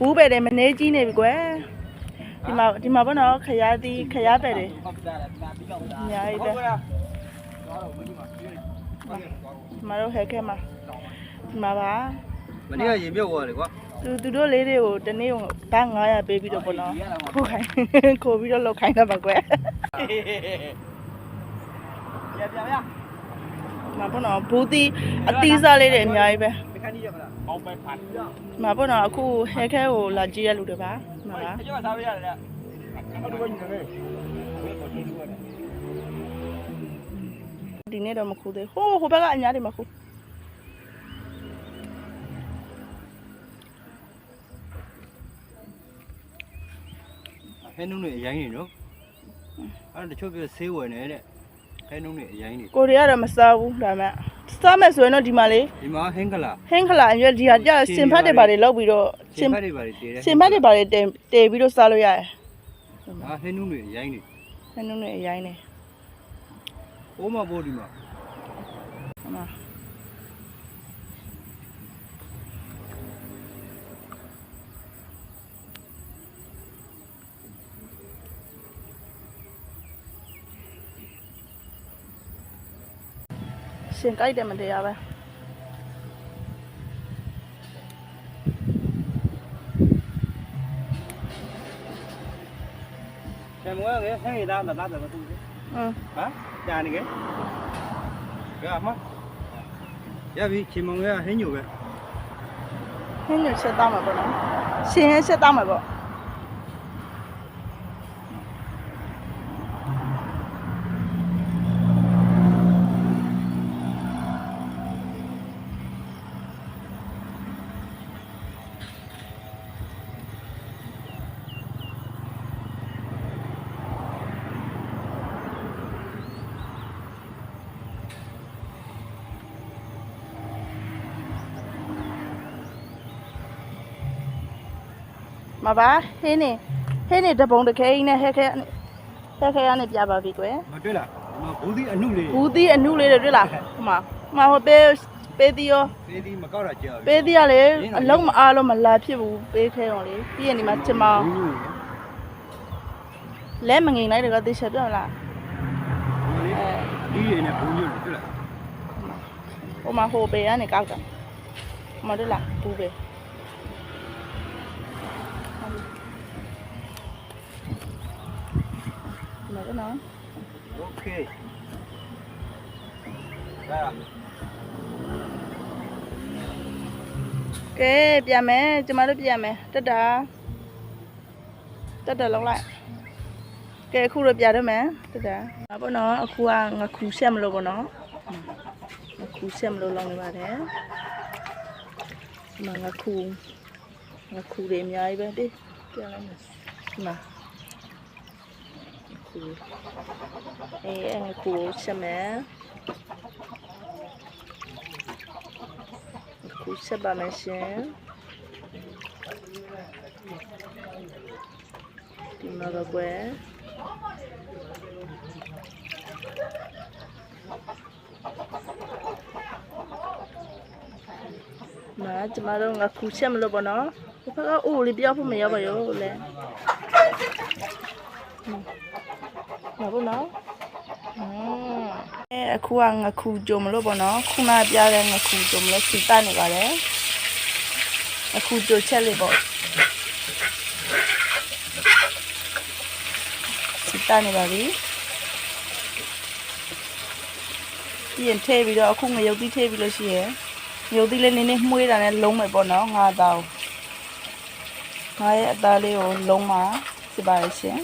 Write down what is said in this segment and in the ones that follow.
ဘူးပဲတယ်မနေကြီးနေပြီကွယ်ဒီမှာဒီမှာဘောနော်ခရားသီးခရားပဲတယ်အများကြီးပဲဒီမှာတော့ဟဲခဲမှာဒီမှာပါမနေ့ကရင်ပြုတ်သွားတယ်ကွာသူသူတို့လေးတွေကိုတနေ့ကဘတ်900ပေးပြီးတော့ပေါ့နော်ခိုးခိုင်းခိုးပြီးတော့လောက်ခိုင်းတော့ပါကွယ်ပြပြပြမှာပေါ့နော်ဘူးသီးအသီးစားလေးတွေအများကြီးပဲမကန်ကြီးရမလား အောက်ပဲဖတ်မှာပေါ့နော်အခုဟဲခဲကိုလာကြည့်ရလူတွေပါမှာပါအကျော်စားရရတယ်အဲ့ဒါကညနေဒီနေ့တော့မခူးသေးဟိုးဟိုဘက်ကအညာတွေမခူးဟဲနှုံးတွေအရင်နေနော်အဲ့ဒါတချို့ပြဆေးဝယ်နေတဲ့ဟဲနှုံးတွေအရင်နေကိုတွေကတော့မစားဘူးဒါမှ စားမယ်ဆိုရင်တော့ဒီမှာလေဒီမှာဟင်းကလာဟင်းခလာအရွက်ဒီဟာကြစင်ဖတ်တွေပါတွေလောက်ပြီးတော့စရှင်င်ဖတ်တွေပါတည်တယ်စင်ဖတ်တွေပါတွေတင်တေပြီးတော့စားလို့ရတယ်အာဟဲနှုံးတွေအရင်နေဟင်းနုံးတွေအရင်နေအိုးမပိုးဒီမှာဟမှာ ရှင်ကြိုက်တယ်မတရားပဲဆယ်မွေးကဟင်းရသားသားသားတူอืมဟာကြာနေကဲကဲအမရပြီချိန်မုံကဟင်းညိုပဲဟင်းညချက်သားမှာပေါ့နော်ရှင်ဟင်းချက်သားမှာပေါ့ မပါဟင်းနေဟင်းနေတပုံတခဲကြီးနဲ့ဟဲခဲဟဲခဲရနဲ့ပြပါပြီကွယ်မတွေ့လားဒီမှာဘူးဒီအနုလေးဘူးသီးအနုလေးတွေတွေ့လားဟိုမှာဟိုမှာဟိုပေးပေးသီးရောသေးဒီမကောက်တာကြာပြီပေးသီးကလေအလုံးမအားလို့မလာဖြစ်ဘူးပေးခဲရောလေပြီးရင်ဒီမှာချင်မောင်လဲမငိန်လိုက်တကသိချက်ပြောလားအဲဒီရင်းနဲ့ဘူးညို့တွေ့လားဟိုမှာဟိုပေးကနေကောက်တာဟိုမှာတွေ့လားဘူးပေး you know. Okay. Yeah. ကဲပြန်မယ်ကျမတို့ပြန်မယ်တက်တာတက်တယ်လုံးလိုက်ကဲအခုတော့ပြတော့မယ်တက်တာဟာပေါ့နော်အခုကငါခူဆက်မလို့ပေါ့နော်ငါခူဆက်မလို့လုံးနေပါတယ်ဒီမှာငါခူငါခူတွေအများကြီးပဲတိပြန်လိုက်မယ်ဒီမှာ ငခုအေးအဲ့ငခုကိုဆက်မယ်ငခုဆက်ပါမယ်ရှင်ဒီမှာတော့ကွယ်မာကျမတို့ငါခုချက်မလို့ပေါ့နော်ဒီဘက်ကအိုးလေးပြောက်ဖို့မရပါရောလဲ ဟမ်မဟုတ်နော်อืมအဲအခုကငါခုကြုံမလို့ပေါ့နော်ခုနပြတဲ့ငါခုကြုံမလို့စီတတ်နေပါတယ်အခုကြိုချက်လေးပေါ့စီတတ်နေပါပြီပြီးရင်ထည့်ပြီးတော့အခုငရုတ်သီးထည့်ပြီးလို့ရှိရင်ငရုတ်သီးလေးနည်းနည်းမှုေးတာနဲ့လုံးမယ်ပေါ့နော်ငါသားကိုငါရဲ့အသားလေးကိုလုံးမှာစစ်ပါရရှင်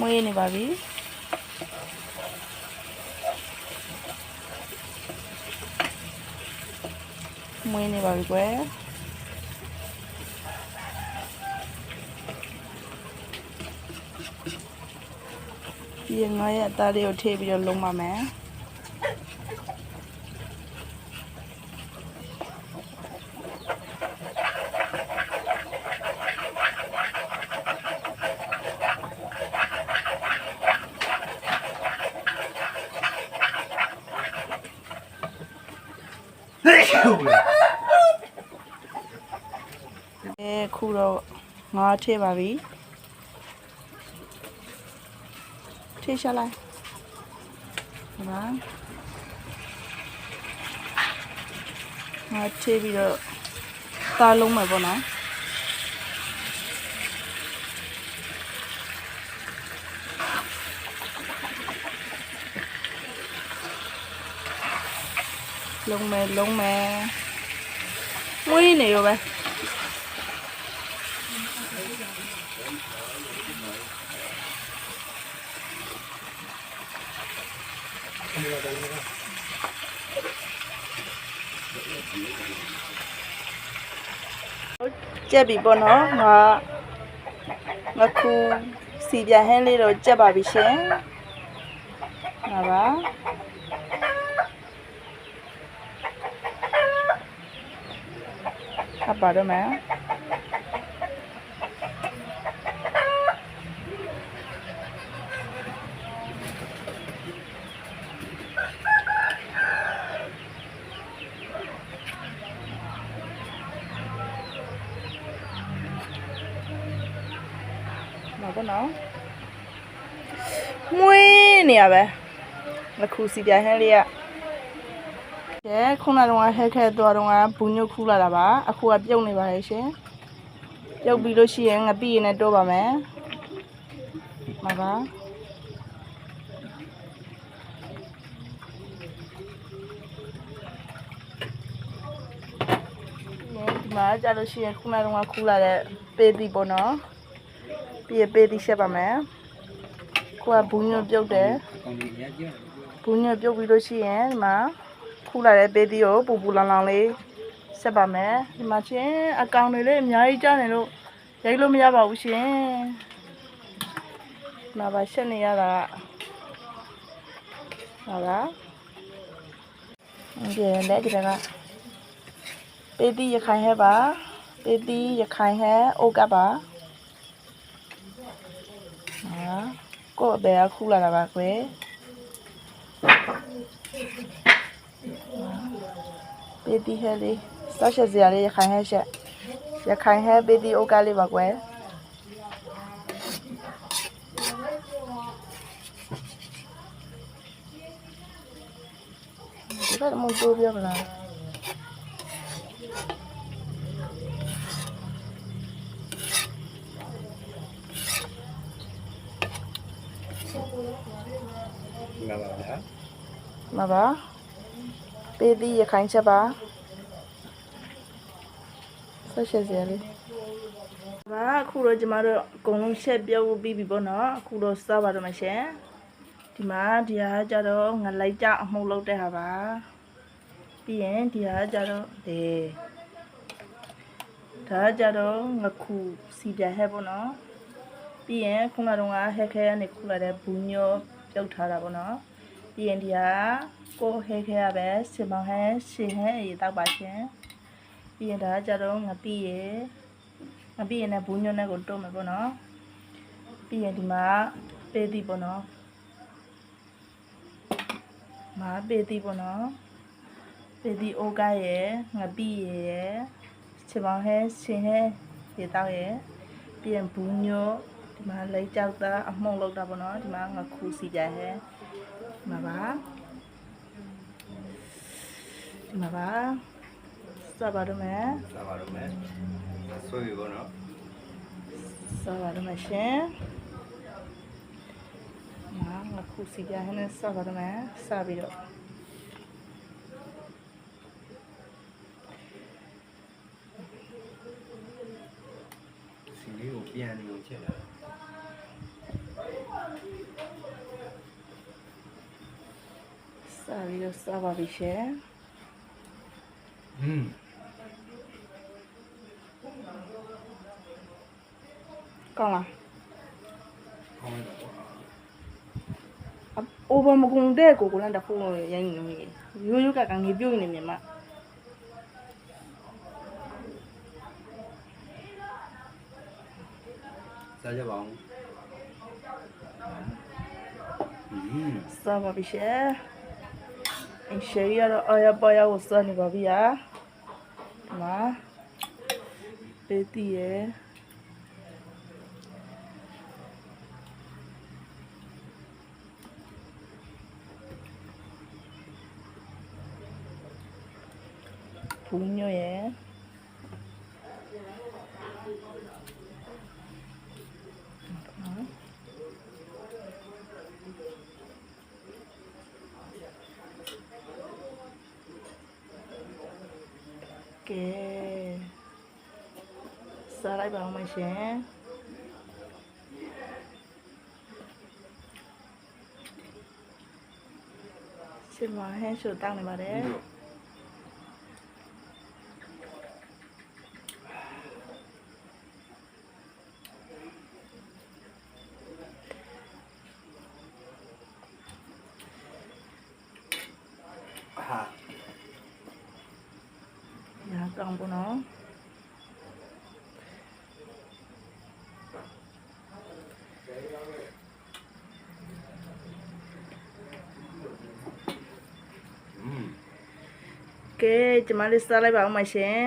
မွေးနေပါပြီမွေးနေပါပြီကွယ်ပြီးရင်ငါရဲ့အသားလေးကိုထည့်ပြီးတော့လုံးပါမယ် ဟုတ်လား အဲခုတော့ငါထည့်ပါပြီထည့်ရှာလိုက်ဒီမှာငါထည့်ပြီးတော့သားလုံးမယ်ပေါ့နော် လုံးမယ်လုံးမယ်မွေးနေရောပဲကြက်ပြီပေါ့နော်ငါငါခုစီပြန်ဟင်းလေးတော့ကြက်ပါပြီရှင်ငါပါ အပ်ပါတော့မယ်မှာပေါ့နော်မွေးနေရပဲငါခုစီပြန်ဟင်းလေးက ကျဲခုနကတော့ဟက်ခဲသွားတော့ဘူးညုတ်ခူးလာတာပါအခုကပြုတ်နေပါလေရှင်ပြုတ်ပြီးလို့ရှိရင်ငပိရင်နဲ့တော့ပါမယ်မှာပါဒီမှာကြာလို့ရှိရင်ခုနကတော့ခူးလာတဲ့ပေးသည်ပေါ့နော်ပြီးရပေးသည်ရှက်ပါမယ်ကိုကဘူးညွတ်ပြုတ်တယ်ကောင်းကြီးရကြည့်ဘူးညွတ်ပြုတ်ပြီးလို့ရှိရင်ဒီမှာ ခူးလာတဲ့ပေးသည်ကိုပူပူလောင်လောင်လေးဆက်ပါမယ်ဒီမှာချင်းအကောင်တွေလည်းအများကြီးကြားနေလို့ရိုက်လို့မရပါဘူးရှင်ဒီမှာပါရှက်နေရတာကဟာလားဒီလက်ကြကပေးသည်ရခိုင်ဟဲပါပေးသည်ရခိုင်ဟဲအိုကပ်ပါဟာကိုယ့်အဘယ်ကခူးလာတာပါကွယ် ပေးတီးဟဲလေးစောက်ချက်စရာလေးရခိုင်ဟဲချက်ရခိုင်ဟဲပေးတီးအိုကားလေးပါကွယ်ဒီကမှတိုးပြမလားငါပါလားမပါ ပေးတီးရခိုင်ချက်ပါစောက်ချက်စရာလေးပါအခုတော့ကျမတို့အကုန်လုံးချက်ပြုတ်ပြီးပြီပေါ့နော်အခုတော့စားပါတော့မရှင်ဒီမှာဒီဟာကြတော့ငလိုက်ကြအမှုလုပ်တဲ့ဟာပါပြီးရင်ဒီဟာကြတော့ဒီဒါကြတော့ငခုစီပြဟဲပေါ့နော်ပြီးရင်ခုနကတော့ဟက်ခဲကနေခုလာတဲ့ဘူးညောပြုတ်ထားတာပေါ့နော် ပြီးရင်ဒီဟာကိုဟက်ခဲရပဲစင်မောင်ဟဲရှင်ဟဲအေးတောက်ပါရှင်ပြီးရင်ဒါကြတော့ငပိရေငပိရေနဲ့ဘူးညောနဲ့ကိုတုံးမယ်ပေါ့နော်ပြီးရင်ဒီမှာပေးသည်ပေါ့နော်မာပေးသည်ပေါ့နော်ပေးသည်အိုကရဲ့ငပိရေရဲ့စင်မောင်ဟဲရှင်ဟဲရေတောက်ရဲ့ပြီးရင်ဘူးညောဒီမှာလိုက်ကြောက်တာအမှုန့်လောက်တာပေါ့နော်ဒီမှာငါခူစီကြဟဲ ဒီမှာပါဒီမှာပါစပါတော့မယ်စားပါတော့မယ်ဆွေးပြီပေါ့နော်စပါတော့မယ်ရှင်ငါငါခူစီကြဟဲနဲ့စပါတော့မယ်စပြီးတော့စီလေးကိုပြန်နေအောင်ချက်လာ စပြီးတော့စပါပြီရှင်ဟွန်းကောင်းလားကောင်းတယ်ပေါ့အိုဘာမကုန်တဲ့ကိုကိုလန်တဖုန်းရိုင်းနေလို့ရိုးရိုးကကနေပြုတ်နေနေမှာစားကြပါအောင်ဟွန်းစပါပြီ ရှင်အင်းရှယ်ရတော့အရပါရကိုစနေပါပြီဟာဒီမှာပေးတည်ရယ်ဘူးညွရယ် ကဲစားလိုက်ပါအောင်မရှင်ရှင်မဟန်းရှိုတောင်းနေပါတယ် ကောင်းပေါ့နော်อืมကဲကျမလေးစားလိုက်ပါအောင်မရှင်